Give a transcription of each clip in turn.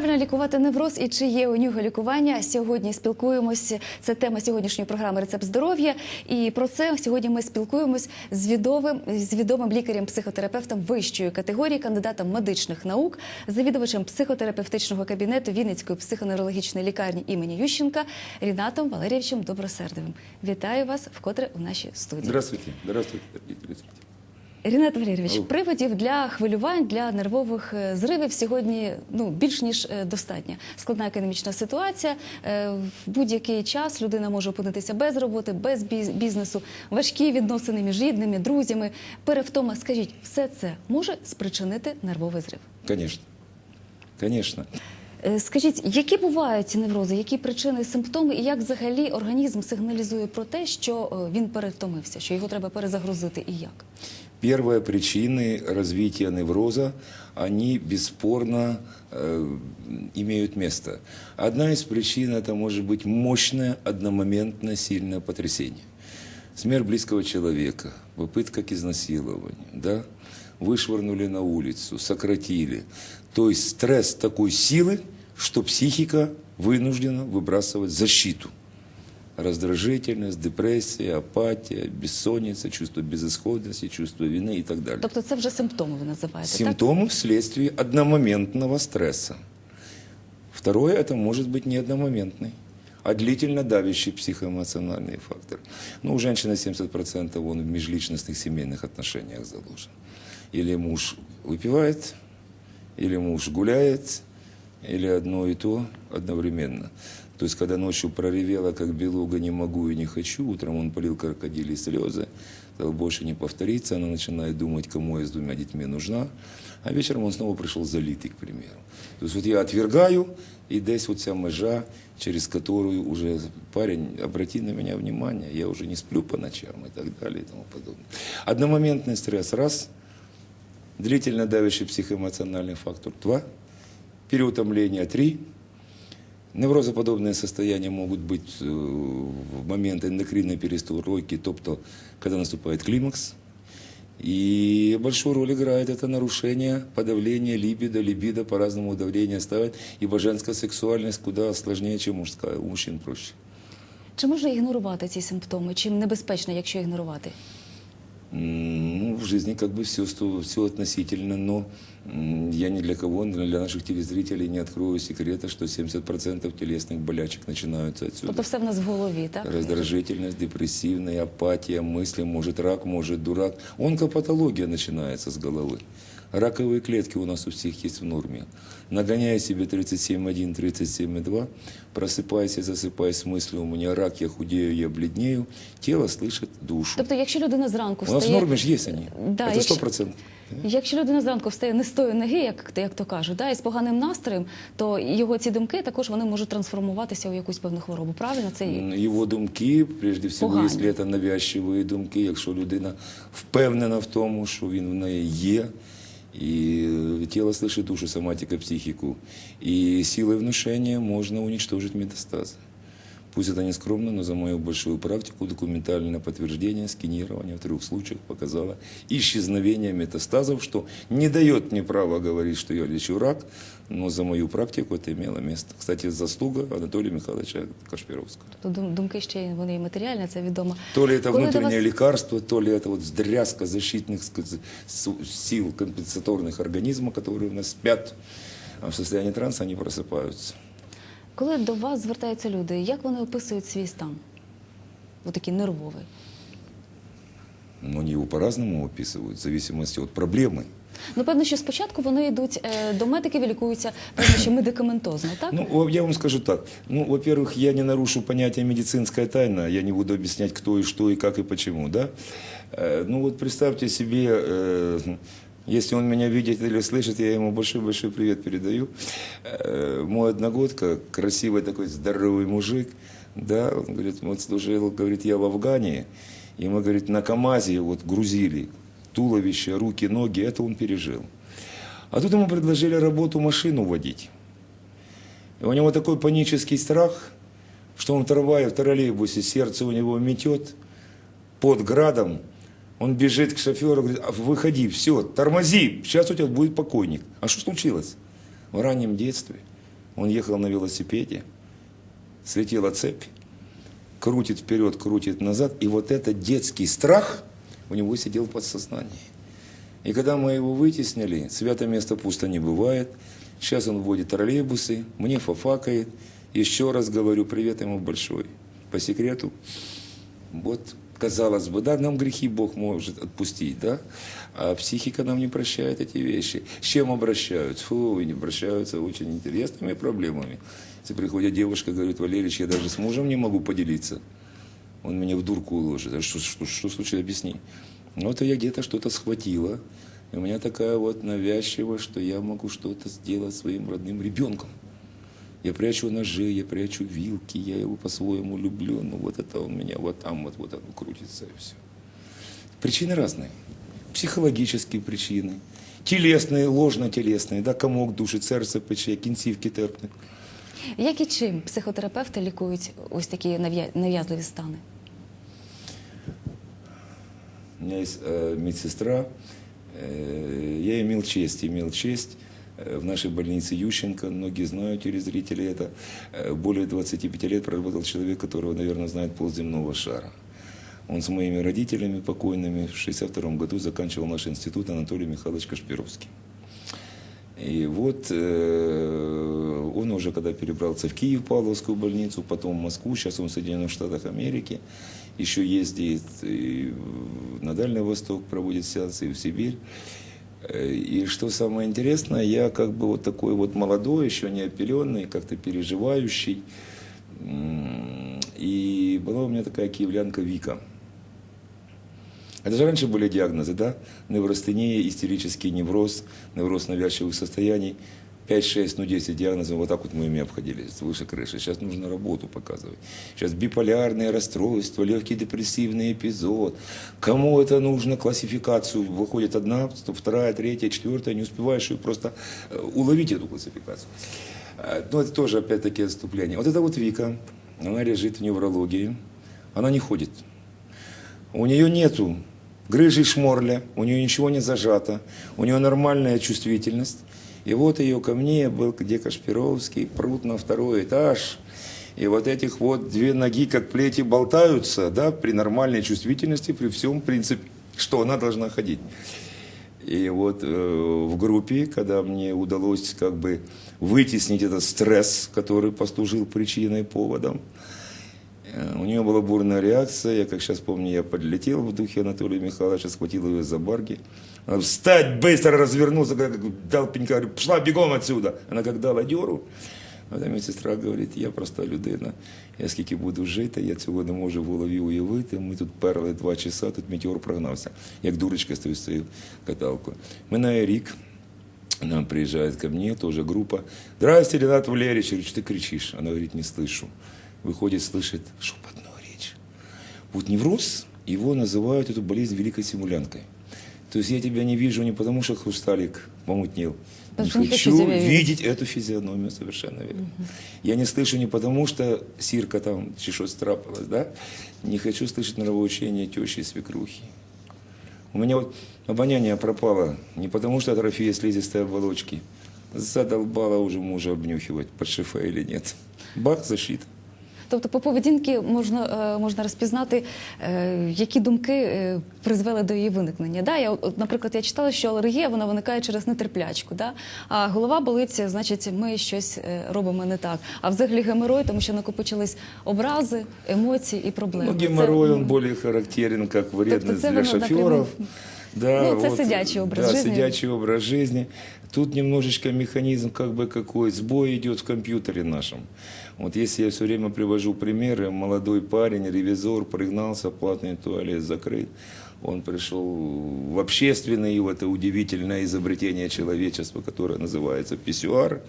Правильно лікувати невроз і чи є у нього лікування? Сьогодні спілкуємося. Це тема сьогоднішньої програми Рецепт здоров'я. І про це сьогодні ми спілкуємось з відомим, з відомим лікарем-психотерапевтом вищої категорії, кандидатом медичних наук, завідувачем психотерапевтичного кабінету Вінницької психоневрологічної лікарні імені Ющенка Рінатом Валерійовичем Добросердовим. Вітаю вас вкотре у нашій студії. Здравствуйте. Здравствуйте. Здравствуйте. Рінат Валерійович, приводів для хвилювань, для нервових е, зривів сьогодні ну більш ніж е, достатньо. Складна економічна ситуація. Е, В будь-який час людина може опинитися без роботи, без біз- бізнесу, важкі відносини між рідними, друзями, перевтома. Скажіть, все це може спричинити нервовий зрив? Конечно. Е, Скажіть, які бувають ці неврози, які причини, симптоми, і як взагалі організм сигналізує про те, що він перевтомився, що його треба перезагрузити, і як? Первые причины развития невроза, они бесспорно э, имеют место. Одна из причин это может быть мощное одномоментное сильное потрясение. Смерть близкого человека, попытка к изнасилованию, да? вышвырнули на улицу, сократили. То есть стресс такой силы, что психика вынуждена выбрасывать защиту. Раздражительность, депрессия, апатия, бессонница, чувство безысходности, чувство вины и так далее. Тобто це вже симптоми ви називаєте, так? Симптомы вследствие одномоментного стресса. Второе, это может быть не одномоментный, а длительно давящий психоэмоциональный фактор. Ну, у женщины 70% он в межличностных семейных отношениях заложен. Или муж выпивает, или муж гуляет, или одно и то одновременно. То есть, когда ночью проревела, как белуга, не могу и не хочу, утром он полил крокодили слезы, сказал, больше не повторится, она начинает думать, кому я с двумя детьми нужна, а вечером он снова пришел залитый, к примеру. То есть, вот я отвергаю, и десь вот вся межа, через которую уже парень, обрати на меня внимание, я уже не сплю по ночам и так далее и тому подобное. Одномоментный стресс – раз, длительно давящий психоэмоциональный фактор – два, переутомление – три, Неврозоподобные состояния могут быть э, в момент эндокринной перестройки, тобто, когда наступает климакс. И большую роль играет это нарушение, подавление либидо, либидо по-разному давление ставит, ибо женская сексуальность куда сложнее, чем мужская, у мужчин проще. Чи можна ігнорувати ці симптоми? Чим небезпечно, якщо ігнорувати? М, Ну, в Жизни как бы все, все относительно, но я ни для кого, ни для наших телезрителей не открою секрета, что 70% телесных болячек начинаются отсюда. Тобто все в нас в голові, так? Раздражительность, депрессивная, апатия, мысли, может рак, может дурак. Онкопатология начинается с головы. Раковые клетки у нас у всех есть в норме. Нагоняя себе 37,1, 37,2, просыпаясь и засыпаясь с мыслью, у меня рак, я худею, я бледнею, тело слышит душу. Тобто, якщо людина зранку у нас в встає... норме же есть они. Да, Это якщо- 100%. Якщо людина зранку встає не з тої ноги, як, як то кажуть, да, і з поганим настроєм, то його ці думки також вони можуть трансформуватися у якусь певну хворобу. Правильно? Це і- Його думки, прежде всього, Погані. якщо це навязчиві думки, якщо людина впевнена в тому, що він в неї є, і тіло слышить душу, соматика, психіку, і силой внушения можна уничтожить метастазы. Пусть это не скромно, но за мою большую практику документальное подтверждение сканирования в трех случаях показало исчезновение метастазов, что не дает мне права говорить, что я лечу рак, но за мою практику это имело место. Кстати, заслуга Анатолия Михайловича Кашпировского. Тобто дум- думки ще й вони і матеріальні, це відомо. То ли это Коли до внутреннее вас- лекарство, то ли это вот сдрязка защитных сказать, су- сил компенсаторных организма, которые у нас спят, а в состоянии транса они просыпаются. Коли до вас звертаються люди, як вони описують свій стан? Отакий нервовий. Но они его по-разному описывают, в зависимости от проблемы. Ну, певно, що спочатку вони йдуть е, до медиків і лікуються, певно, що медикаментозно, так? Ну, о, я вам скажу так. Ну, во-первых, я не нарушу понятие медицинская тайна. Я не буду объяснять, кто и что, и как, и почему, да? Э, Ну, вот представьте себе, э, если он меня видит или слышит, я ему большой-большой привет передаю. Э, Мой одногодка, красивый такой здоровый мужик, да, он говорит, вот служил, говорит, я в Афгане, и мы, говорит, на КАМАЗе вот грузили туловище, руки, ноги, это он пережил. А тут ему предложили работу машину водить. И у него такой панический страх, что он в трамвае, в троллейбусе, сердце у него метет под градом. Он бежит к шоферу, говорит, «А, выходи, все, тормози, сейчас у тебя будет покойник. А что случилось? В раннем детстве Он ехал на велосипеде, слетела цепь, крутит вперед, крутит назад, и вот этот детский страх у него сидел в подсознании. И когда мы его вытеснили, свято место пусто не бывает. Сейчас он водит троллейбусы, мне фафакает. Еще раз говорю, привет ему большой. По секрету, вот, казалось бы, да, нам грехи Бог может отпустить, да, а психика нам не прощает эти вещи. С чем обращаются? Фу, не обращаются очень интересными проблемами. Если приходит девушка, говорит, Валерич, я даже с мужем не могу поделиться. Он меня в дурку уложит. А что, что, что случилось, объясни. Ну, это я где-то что-то схватила. И у меня такая вот навязчивая, что я могу что-то сделать своим родным ребенком. Я прячу ножи, я прячу вилки, я его по-своему люблю, но вот это у меня вот там вот, вот оно крутится и все. Причины разные. Психологические причины, телесные, ложно-телесные, да, комок душить, серце пече, кінцівки терпне. Як і чим психотерапевти лікують ось такі нав'я- нав'язливі стани? У меня есть э, медсестра, э, я имел честь, имел честь э, в нашей больнице Ющенко, многие знают телезрители это, э, более 25 лет проработал человек, которого, наверное, знает полземного шара. Он с моими родителями покойными в 1962 году заканчивал наш институт Анатолий Михайлович Кашпировский. И вот э, он уже, когда перебрался в Киев, Павловскую больницу, потом в Москву, сейчас он в Соединенных Штатах Америки, еще ездит и на Дальний Восток, проводит сеансы и в Сибирь. Э, И что самое интересное, я как бы вот такой вот молодой, еще не опеленный, как-то переживающий. И была у меня такая киевлянка Вика. Это же раньше были диагнозы, да? Невростения, истерический невроз, невроз навязчивых состояний. 5-6, ну 10 диагнозов, вот так вот мы ими обходились, выше крыши. Сейчас нужно работу показывать. Сейчас биполярные расстройства, легкий депрессивный эпизод. Кому это нужно, классификацию? Выходит одна, вторая, третья, четвертая, не успеваешь ее просто э, уловить эту классификацию. Э, Ну, это тоже, опять-таки, отступление. Вот это вот Вика, она лежит в неврологии, она не ходит. У нее нету грыжи шморля, у нее ничего не зажато, у нее нормальная чувствительность. И вот ее ко мне был, где Кашпировский, прут на второй этаж. И вот этих вот две ноги, как плети, болтаются, да, при нормальной чувствительности, при всем принципе, что она должна ходить. И вот э, в группе, когда мне удалось как бы вытеснить этот стресс, который послужил причиной, поводом, У нее была бурная реакция. Я, как сейчас помню, я подлетел в духе Анатолия Михайловича, схватил ее за барги. Она, встать, быстро развернулся, как дал пенька, говорю, пошла бегом отсюда. Она как дала деру. А та медсестра говорить, я проста людина, я скільки буду жити, я цього не можу в голові уявити. Ми тут перли два часа, тут метеор прогнався. Як дурочка стою з цією каталкою. Минає рік, она приезжает ко мне, тоже группа. Здрасте, Ренат Валерьевич. Я говорю, что ты кричишь? Она говорит, не слышу. Выходит, слышит шепотную речь. Вот невроз, его называют эту болезнь великой симулянкой. То есть я тебя не вижу не потому, что хрусталик помутнел. Потому не хочу видеть. эту физиономию, совершенно верно. Я не слышу не потому, что сирка там чешось страпалась, да? Не хочу слышать нравоучения тещи и свекрухи. У меня вот обоняние пропало не потому, что атрофия слизистой оболочки. Задолбала уже мужа обнюхивать, под шифа или нет. Бах, защита. Тобто по поведінки можна, е, можна розпізнати, е, які думки е, призвели до її виникнення. Да? Я, наприклад, я читала, що алергія вона виникає через нетерплячку, да? а голова болить, значить, ми щось робимо не так. А взагалі геморой, тому що накопичились образи, емоції і проблеми. Ну, геморрой, Це, он более характерен как вредность Тобто це для воно шоферов. Да, Ну, это сидячий образ да, жизни. сидячий образ жизни. Тут немножечко механизм как бы какой, сбой идет в компьютере нашем. Вот если я все время привожу примеры, молодой парень, ревизор, пригнался, платный туалет закрыт, он пришел в общественный, и вот это удивительное изобретение человечества, которое называется писсуар.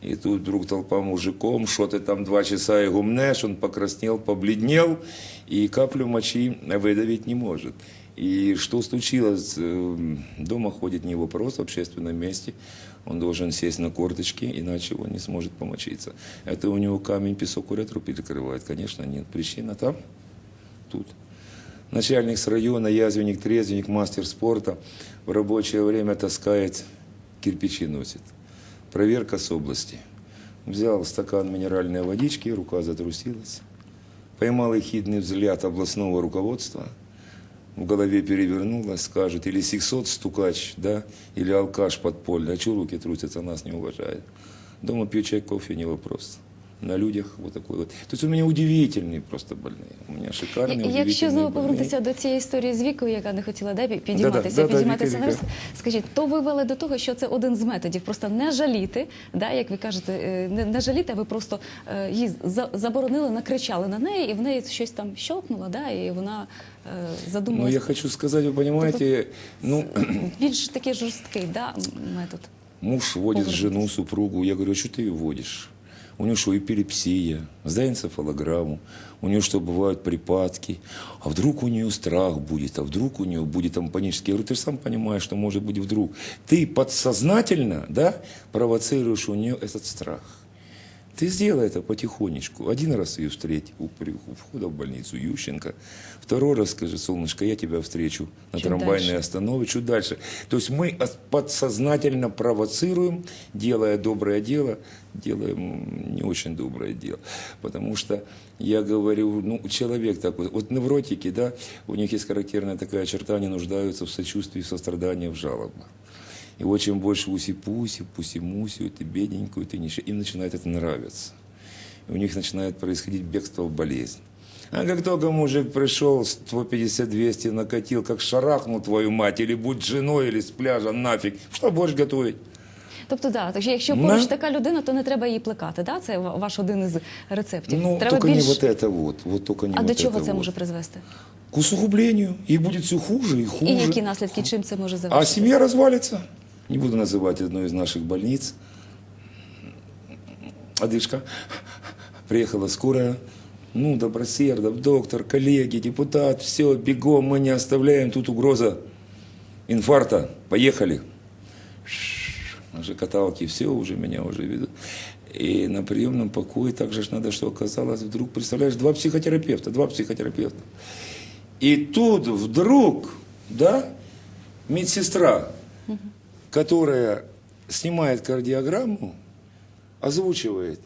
И тут вдруг толпа мужиком, что ты там два часа его мнешь, он покраснел, побледнел, и каплю мочи выдавить не может. И что случилось? Э, Дома ходит не вопрос в общественном месте. Он должен сесть на корточки, иначе он не сможет помочиться. Это у него камень, песок, уретру перекрывает? Конечно, нет. Причина там, тут. Начальник с района, язвенник, трезвенник, мастер спорта в рабочее время таскает, кирпичи носит. Проверка с области. взял стакан минеральной водички, рука затрусилась. Поймал ехидный взгляд областного руководства. В голове перевернулось, скажет, или сексот стукач, да, или алкаш подпольный. А что руки трусятся, нас не уважает. Дома пью чай, кофе, не вопрос. На людях вот такой вот. То есть у меня удивительные просто больные. У меня шикарные, І- і Якщо удивительные знову больные. повернутися до цієї історії з вікою, яка не хотіла да, пі- підійматися, Да-да, да-да, підійматися Віка, на рост, Віка. скажіть, то ви вели до того, що це один з методів, просто не жаліти, да, як ви кажете, е, не, не жаліти, а ви просто е, її за- заборонили, накричали на неї, і в неї щось там щелкнуло, да, і вона е, Ну, задумалася. я хочу сказать, вы понимаете, ну, Більш такий жорсткий да, метод. Муж водит Повар. жену, супругу. Я говорю, а что ты ее водишь? У нее что, эпилепсия, сдай энцефалограмму. У нее что, бывают припадки. А вдруг у нее страх будет, а вдруг у нее будет там панический. Я говорю, ты сам понимаешь, что может быть вдруг. Ты подсознательно, да, провоцируешь у нее этот страх. Ты сделай это потихонечку. Один раз ее встреть у, у входа в больницу Ющенко. Второй раз скажи, солнышко, я тебя встречу на Чуть трамвайной дальше. остановке, чуть дальше. То есть мы подсознательно провоцируем, делая доброе дело, делаем не очень доброе дело. Потому что я говорю, ну, человек такой, вот невротики, да, у них есть характерная такая черта, они нуждаются в сочувствии, в сострадании, в жалобах. И вот чем больше уси-пуси, пуси-муси, ты бедненькую, ты ничего, им начинает это нравиться. И у них начинает происходить бегство в болезнь. А как только мужик пришел, 150-200 накатил, как шарахнул твою мать, или будь женой, или с пляжа, нафиг, что будешь готовить? Тобто, да, так, якщо На- поруч така людина, то не треба її плекати. Да? Це ва- ваш один із рецептів. Ну, треба только більш... не вот это вот, вот только не А вот до чого это це вот. може призвести? К усугублению, и будет все хуже и хуже. І які наслідки, чим це може А завершитися? семья развалится. Не буду называть одну из наших больниц. Одышка. Приехала скорая. Ну, добросердов, доктор, коллеги, депутат, все, бегом, мы не оставляем, тут угроза инфаркта. Поехали. Уже каталки, все, уже меня уже ведут. И на приемном покое также ж надо, что оказалось, вдруг, представляешь, два психотерапевта, два психотерапевта. И тут вдруг, да, медсестра, которая снимает кардиограмму, озвучивает,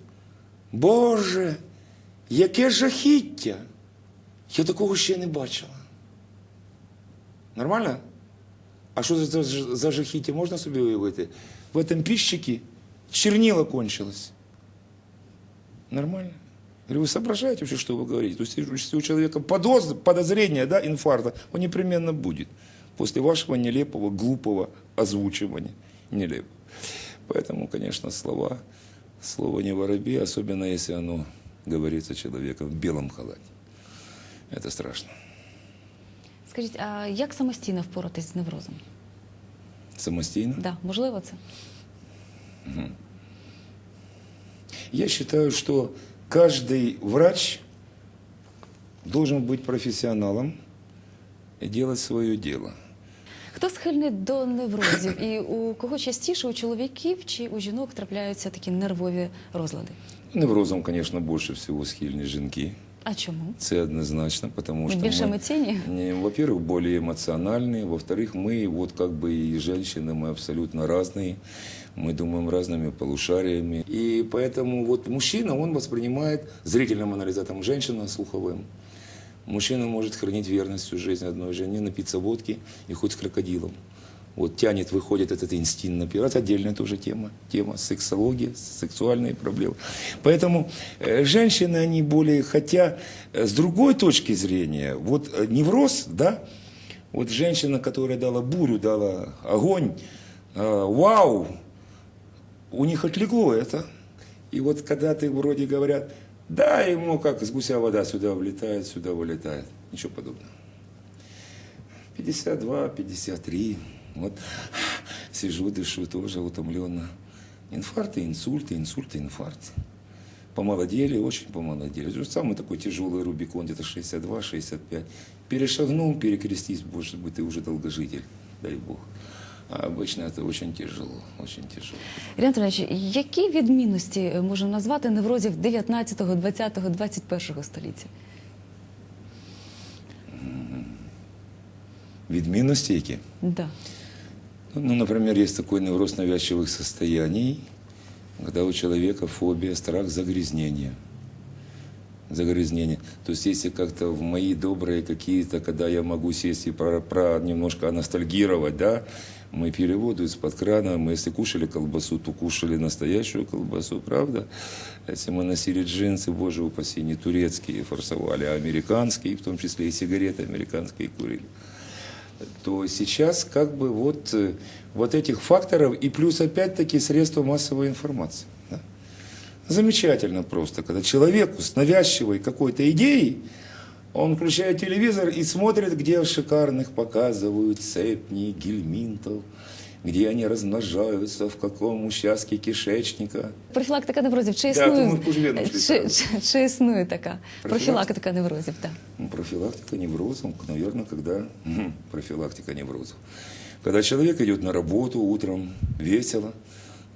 Боже, яке жахіття! Я такого ще не бачила. Нормально? А що це за, за жахіття можна собі уявити? В этом пищике чернила кончилось. Нормально? Я говорю, вы соображаете вообще, что вы говорите? То есть, если у человека подоз- подозрение да, инфаркта, он непременно будет. После вашего нелепого, глупого озвучивания. Нелепо. Поэтому, конечно, слова, слово не воробей, особенно если оно говорится человеком в белом халате. Это страшно. Скажіть, а як самостійно впоратись з неврозом? Самостійно? Да, можливо це? Я считаю, что каждый врач должен быть профессионалом и делать свое дело. Хто схильний до неврозів? І у кого частіше у чоловіків чи у жінок трапляються такі нервові розлади? Неврозом, конечно, больше всего схильны жінки. А чому? Це однозначно, потому что Більше мы, емоційні? не, во-первых, более эмоциональные, во-вторых, мы вот как бы и женщины, мы абсолютно разные, мы думаем разными полушариями. И поэтому вот мужчина, он воспринимает зрительным анализатором, женщина слуховым. Мужчина может хранить верность всю жизнь одной жене, напиться водки и хоть с крокодилом. Вот тянет, выходит этот инстинкт напивать. Это отдельная тоже тема. Тема сексология, сексуальные проблемы. Поэтому э, женщины, они более, хотя э, с другой точки зрения, вот э, невроз, да, вот женщина, которая дала бурю, дала огонь, э, вау, у них отлегло это. И вот когда ты вроде говорят, да, ему как с гуся вода сюда влетает, сюда вылетает. Ничего подобного. 52, 53. Вот сижу, дышу, тоже утомленно. Инфаркты, инсульты, инсульты, инфаркты. Помолодели, очень помолодели. Это же Самый такой тяжелый Рубикон, где-то 62-65. Перешагнул, перекрестись, может быть, ты уже долгожитель, дай Бог. А обычно это очень тяжело, очень тяжело. Ірина Анатолійович, які відмінності е, можемо назвати неврозів 19, 20, 21 століття? Відмінності які? Да. Ну, например, есть такой невроз навязчивых состояний. когда у человека фобия, страх загрязнения. Загрязнение. То есть, если как-то в мои добрые какие-то, когда я могу сесть и про, про немножко ностальгировать, да, мы пили воду из-под крана, мы если кушали колбасу, то кушали настоящую колбасу, правда? Если мы носили джинсы, боже упаси, не турецкие форсовали, а американские, в том числе и сигареты американские курили то сейчас как бы вот, э, вот этих факторов и плюс опять-таки средства массовой информации. да. Замечательно просто, когда человеку с навязчивой какой-то идеей, он включает телевизор и смотрит, где шикарных показывают цепни, гельминтов, где они размножаются, в каком участке кишечника. Профілактика неврозів. Чи Да, існує, то ми в Кужвєну чи, шли, чи, чи існує така профілактика неврозів? Так. Ну, профилактика неврозов, наверное, когда мгм, профилактика неврозов. Когда человек идет на работу утром весело,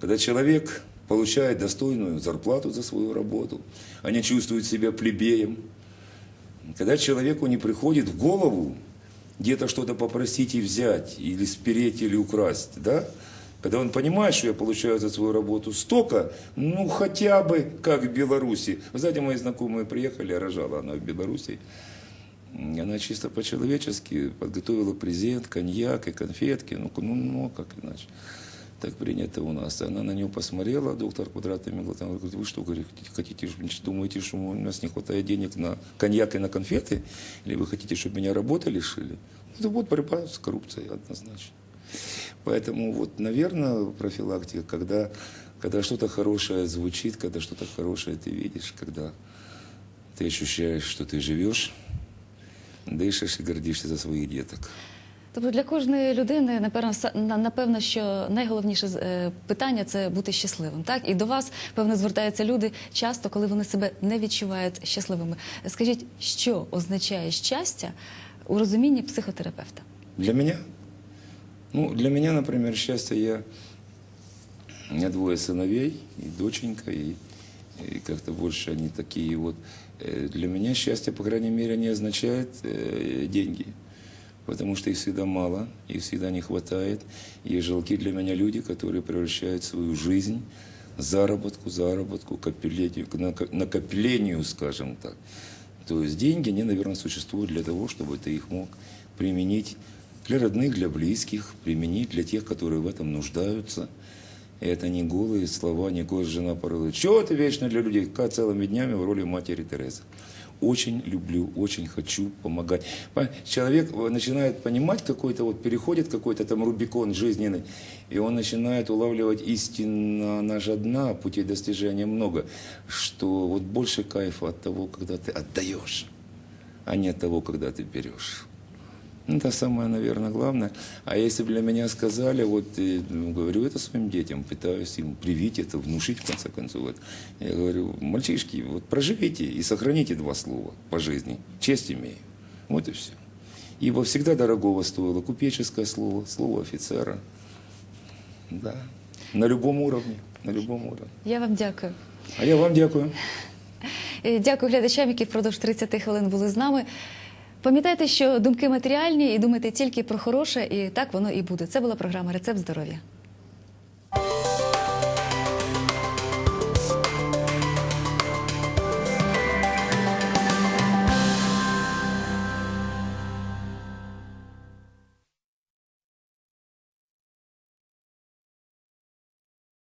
когда человек получает достойную зарплату за свою работу, а не чувствует себя плебеем, когда человеку не приходит в голову где-то что-то попросить и взять, или спереть, или украсть, да? Когда он понимает, что я получаю за свою работу столько, ну хотя бы как в Беларуси. Вы знаете, мои знакомые приехали, рожала она в Беларуси. Она чисто по-человечески подготовила презент, коньяк и конфетки. Ну, ну, ну, как иначе. Так принято у нас. Она на него посмотрела, доктор квадратными глазами, говорит, вы что, говорит, хотите, думаете, что у нас не хватает денег на коньяк и на конфеты? Или вы хотите, чтобы меня работы лишили? Это вот борьба с коррупцией однозначно. Поэтому вот, наверное, профилактика, когда, когда что-то хорошее звучит, когда что-то хорошее ты видишь, когда ты ощущаешь, что ты живешь, дышишь и гордишься за своих деток. Тобто для кожної людини, напевно, все- на- напевно, що найголовніше з- е, питання це бути щасливим. Так і до вас певно звертаються люди часто, коли вони себе не відчувають щасливими. Скажіть, що означає щастя у розумінні психотерапевта? Для меня? Ну, для меня, например, счастье, я... У меня двое сыновей, и доченька, и, и как-то больше они такие вот. Э, Для меня счастье, по крайней мере, не означает э, деньги. Потому что их всегда мало, их всегда не хватает. И жалки для меня люди, которые превращают свою жизнь заработку, заработку, копилению, нако- накоплению, скажем так. То есть деньги, они, наверное, существуют для того, чтобы ты их мог применить для родных, для близких, применить для тех, которые в этом нуждаются. И это не голые слова, не голая жена порой. Чего ты вечно для людей? Как целыми днями в роли матери Терезы. Очень люблю, очень хочу помогать. Человек э, начинает понимать какой-то, вот переходит какой-то там Рубикон жизненный, и он начинает улавливать истинно, она же одна, путей достижения много, что вот больше кайфа от того, когда ты отдаешь, а не от того, когда ты берешь. Ну, Это самое, наверное, главное. А если бы для меня сказали, вот ну, говорю это своим детям, пытаюсь им привить это, внушить в конце концов. Вот. Я говорю, мальчишки, вот проживите и сохраните два слова по жизни. Честь имею. Вот и все. Ибо всегда дорогого стоило купеческое слово, слово офицера. Да. На любом уровне. На любом уровне. Я вам дякую. А я вам дякую. Дякую глядачам, які впродовж 30 хвилин були з нами. Пам'ятайте, що думки матеріальні і думайте тільки про хороше, і так воно і буде. Це була програма Рецепт здоров'я.